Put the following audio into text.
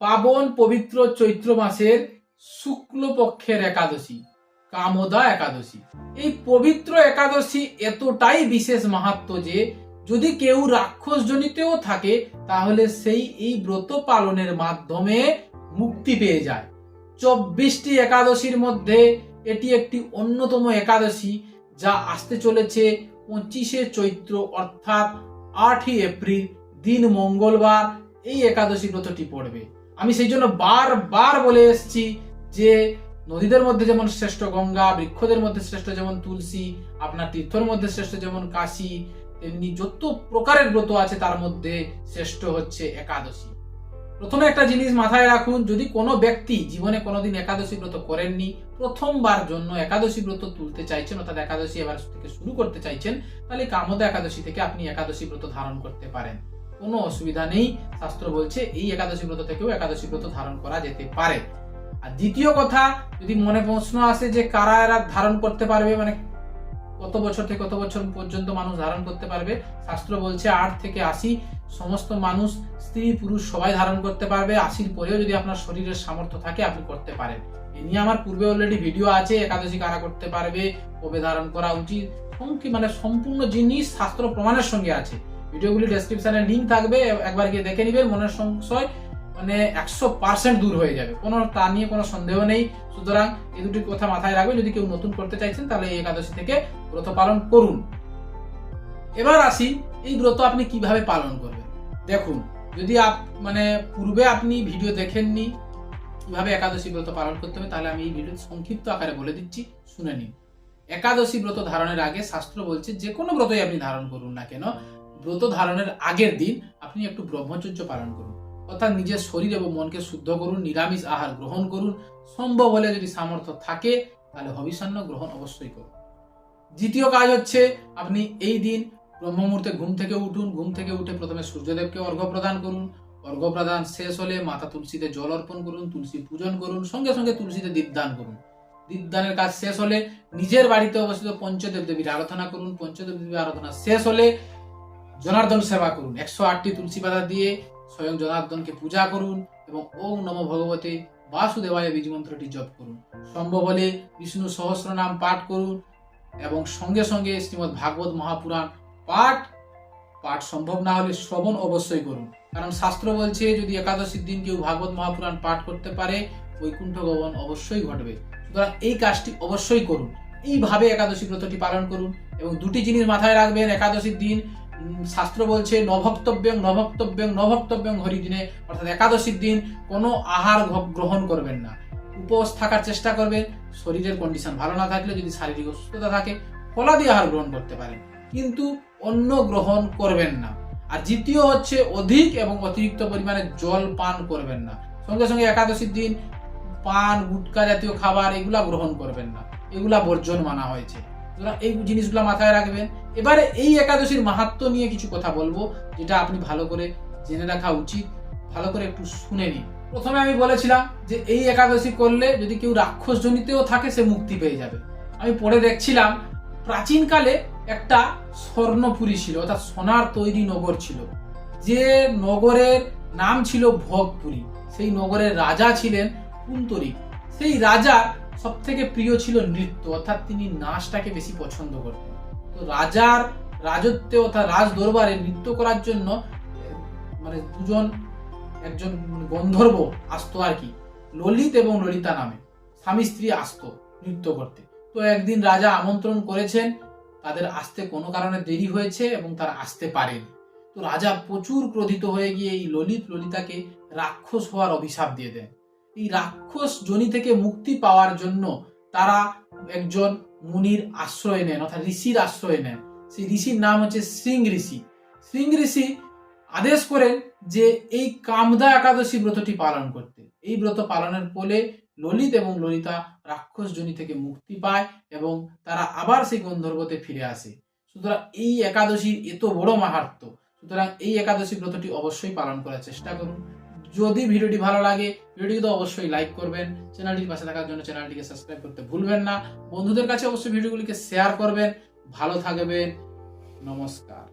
পাবন পবিত্র চৈত্র মাসের শুক্লপক্ষের একাদশী, কামদা একাদশী। এই পবিত্র একাদশী এতটাই বিশেষ মাহাত্ম যে, যদি কেউ রাক্ষস জনিতেও থাকে, তাহলে সেই এই ব্রত পালনের মাধ্যমে মুক্তি পেয়ে যায়। চব্বিশটি একাদশীর মধ্যে এটি একটি অন্যতম একাদশী, যা আসতে চলেছে পঁচিশে চৈত্র, অর্থাৎ আটই এপ্রিল, দিন মঙ্গলবার, এই একাদশী ব্রতটি পড়বে। আমি সেই জন্য বারবার বলে এসেছি যে নদীদের মধ্যে যেমন শ্রেষ্ঠ গঙ্গা, বৃক্ষদের মধ্যে শ্রেষ্ঠ যেমন তুলসী, আপনার তীর্থর মধ্যে শ্রেষ্ঠ যেমন কাশী, তেমনি যত প্রকারের ব্রত আছে তার মধ্যে শ্রেষ্ঠ হচ্ছে একাদশী। প্রথমে একটা জিনিস মাথায় রাখুন, যদি কোনো ব্যক্তি জীবনে কোনোদিন একাদশী ব্রত করেননি, প্রথমবার জন্য একাদশী ব্রত তুলতে চাইছেন, অর্থাৎ একাদশী এবার থেকে শুরু করতে চাইছেন, তাহলে কামদা একাদশী থেকে আপনি একাদশী ব্রত ধারণ করতে পারেন। কোনো অসুবিধা নেই। শাস্ত্র বলছে, এই একাদশী ব্রত থেকেও একাদশী ব্রত ধারণ করা যেতে পারে। আর দ্বিতীয় কথা, যদি মনে প্রশ্ন আসে যে কারা এরা ধারণ করতে পারবে মানে কত বছর থেকে কত বছর পর্যন্ত মানুষ ধারণ করতে পারবে, শাস্ত্র বলছে আট থেকে আশি, সমস্ত মানুষ, স্ত্রী, পুরুষ সবাই ধারণ করতে পারবে। আশির পরেও যদি আপনার শরীরের সামর্থ্য থাকে, আপনি করতে পারেন। এ নিয়ে আমার পূর্বে অলরেডি ভিডিও আছে, একাদশী কারা করতে পারবে, কবে ধারণ করা উচিত মানে সম্পূর্ণ জিনিস শাস্ত্র প্রমাণের সঙ্গে আছে। ভিডিওগুলি ডেসক্রিপশনে লিঙ্ক থাকবে, একবার গিয়ে দেখে নিবেন, মনের সংশয় মানে একশো পার্সেন্ট দূর হয়ে যাবে। কোনো তা নিয়ে কোনো সন্দেহ নেই। সুতরাং এই দুটি কথা মাথায় রাখবে যদি কেউ নতুন করতে চাইছেন, তাহলে এই একাদশী থেকে ব্রত পালন করুন। এবার আসি, এই ব্রত আপনি কীভাবে পালন করবেন? দেখুন, যদি আপ মানে পূর্বে আপনি ভিডিও দেখেননি, কীভাবে একাদশী ব্রত পালন করতে হবে, তাহলে আমি এই ভিডিও সংক্ষিপ্ত আকারে বলে দিচ্ছি, শুনে নিন। একাদশী ব্রত ধারণের আগে শাস্ত্র বলছে, যে কোনো ব্রতই আপনি ধারণ করুন না কেন ব্রত ধারণের আগের দিন আপনি একটু ব্রহ্মচর্য পালন করুন। অর্থাৎ নিজের শরীর এবং মনকে শুদ্ধ করুন, নিরামিষ আহার গ্রহণ করুন। সম্ভব হলে যদি সামর্থ্য থাকে, তাহলে হবিষান্ন গ্রহণ অবশ্যই করুন। দ্বিতীয় কাজ হচ্ছে, আপনি এই দিন ব্রহ্ম মুহূর্তে ঘুম থেকে উঠুন। ঘুম থেকে উঠে প্রথমে সূর্যদেবকে অর্ঘ্য প্রদান করুন। অর্ঘ্য প্রদান শেষ হলে মাতা তুলসীতে জল অর্পণ করুন, তুলসী পূজন করুন, সঙ্গে সঙ্গে তুলসীতে দীপদান করুন। দীপদানের কাজ শেষ হলে নিজের বাড়িতে অবস্থিত পঞ্চদেব দেবীর আরাধনা করুন। পঞ্চদেব দেবীর আরাধনা শেষ হলে জনার্দন সেবা করুন। একশো আটটি তুলসী পাতা দিয়ে স্বয়ং জনার্দনকে পূজা করুন এবং ওম নম ভগবতে বাসুদেবায় বীজ মন্ত্রটি জপ করুন। সম্ভব হলে বিষ্ণু সহস্র নাম পাঠ করুন এবং সঙ্গে সঙ্গে শ্রীমৎ ভাগবত মহাপুরাণ পাঠ পাঠ সম্ভব না হলে শ্রবণ অবশ্যই করুন। কারণ শাস্ত্র বলছে, যদি একাদশীর দিন কেউ ভাগবত মহাপুরাণ পাঠ করতে পারে, বৈকুণ্ঠ গমন অবশ্যই ঘটবে। সুতরাং এই কাজটি অবশ্যই করুন। এইভাবে একাদশী ব্রতটি পালন করুন এবং দুটি জিনিস মাথায় রাখবেন। একাদশীর দিন শাস্ত্র বলছে, নভক্তব্যং নভক্তব্যং নভক্তব্যং হরিদিনে, অর্থাৎ একাদশীর দিন কোনো আহার গ্রহণ করবেন না। উপোস থাকার চেষ্টা করবেন, শরীরের কন্ডিশন ভালো না থাকলে যদি শারীরিক অসুস্থতা থাকে, ফলাদি আহার গ্রহণ করতে পারেন। কিন্তু অন্য গ্রহণ করবেন না। আর দ্বিতীয় হচ্ছে, অধিক এবং অতিরিক্ত পরিমাণে জল পান করবেন না। সঙ্গে সঙ্গে একাদশীর দিন পান, গুটকা জাতীয় খাবার, এগুলা গ্রহণ করবেন না। এগুলা বর্জন মানা হয়েছে। সুতরাং এই জিনিসগুলো মাথায় রাখবেন। এবারে এই একাদশীর মাহাত্ম নিয়ে কিছু কথা বলব, যেটা আপনি ভালো করে জেনে রাখা উচিত, ভালো করে একটু শুনে নিন। প্রথমে আমি বলেছিলাম যে এই একাদশী করলে যদি কেউ রাক্ষস জনিতেও থাকে, সে মুক্তি পেয়ে যাবে। আমি পড়ে দেখছিলাম, প্রাচীনকালে একটা স্বর্ণপুরী ছিল, অর্থাৎ সোনার তৈরি নগর ছিল, যে নগরের নাম ছিল ভোগপুরী। সেই নগরের রাজা ছিলেন কুন্তরিক সেই রাজার সব থেকে প্রিয় ছিল নৃত্য, অর্থাৎ তিনি নাচটাকে বেশি পছন্দ করতেন। তো রাজার রাজত্বে অর্থাৎ রাজ দরবারে নৃত্য করার জন্য মানে দুজন, একজন গন্ধর্ব আসতো আর কি, ললিত এবং ললিতা নামে। স্বামী স্ত্রী আসতো নৃত্য করতে। তো একদিন রাজা আমন্ত্রণ করেছেন, তাদের আসতে কোনো কারণে দেরি হয়েছে এবং তারা আসতে পারেনি। তো রাজা প্রচুর ক্রোধিত হয়ে গিয়ে এই ললিত ললিতাকে রাক্ষস হওয়ার অভিশাপ দিয়ে দেন। এই রাক্ষস জনি থেকে মুক্তি পাওয়ার জন্য তারা একজন মুনির আশ্রয় নেন, অর্থাৎ ঋষির আশ্রয় নেন। সেই ঋষির নাম হচ্ছে সিং ঋষি। সিং ঋষি আদেশ করেন যে এই কামদা একাদশী ব্রতটি পালন করতে। এই ব্রত পালনের ফলে ললিত এবং ললিতা রাক্ষস জনি থেকে মুক্তি পায় এবং তারা আবার সেই গন্ধর্বতে ফিরে আসে। সুতরাং এই একাদশীর এত বড় মাহাত্ম সুতরাং এই একাদশী ব্রতটি অবশ্যই পালন করার চেষ্টা করুন। যদি ভিডিওটি ভালো লাগে ভিডিওটি তো অবশ্যই লাইক করবেন। চ্যানেলটির পাশে থাকার জন্য চ্যানেলটিকে সাবস্ক্রাইব করতে ভুলবেন না। বন্ধুদের কাছে অবশ্যই ভিডিওগুলিকে শেয়ার করবেন। ভালো থাকবেন। নমস্কার।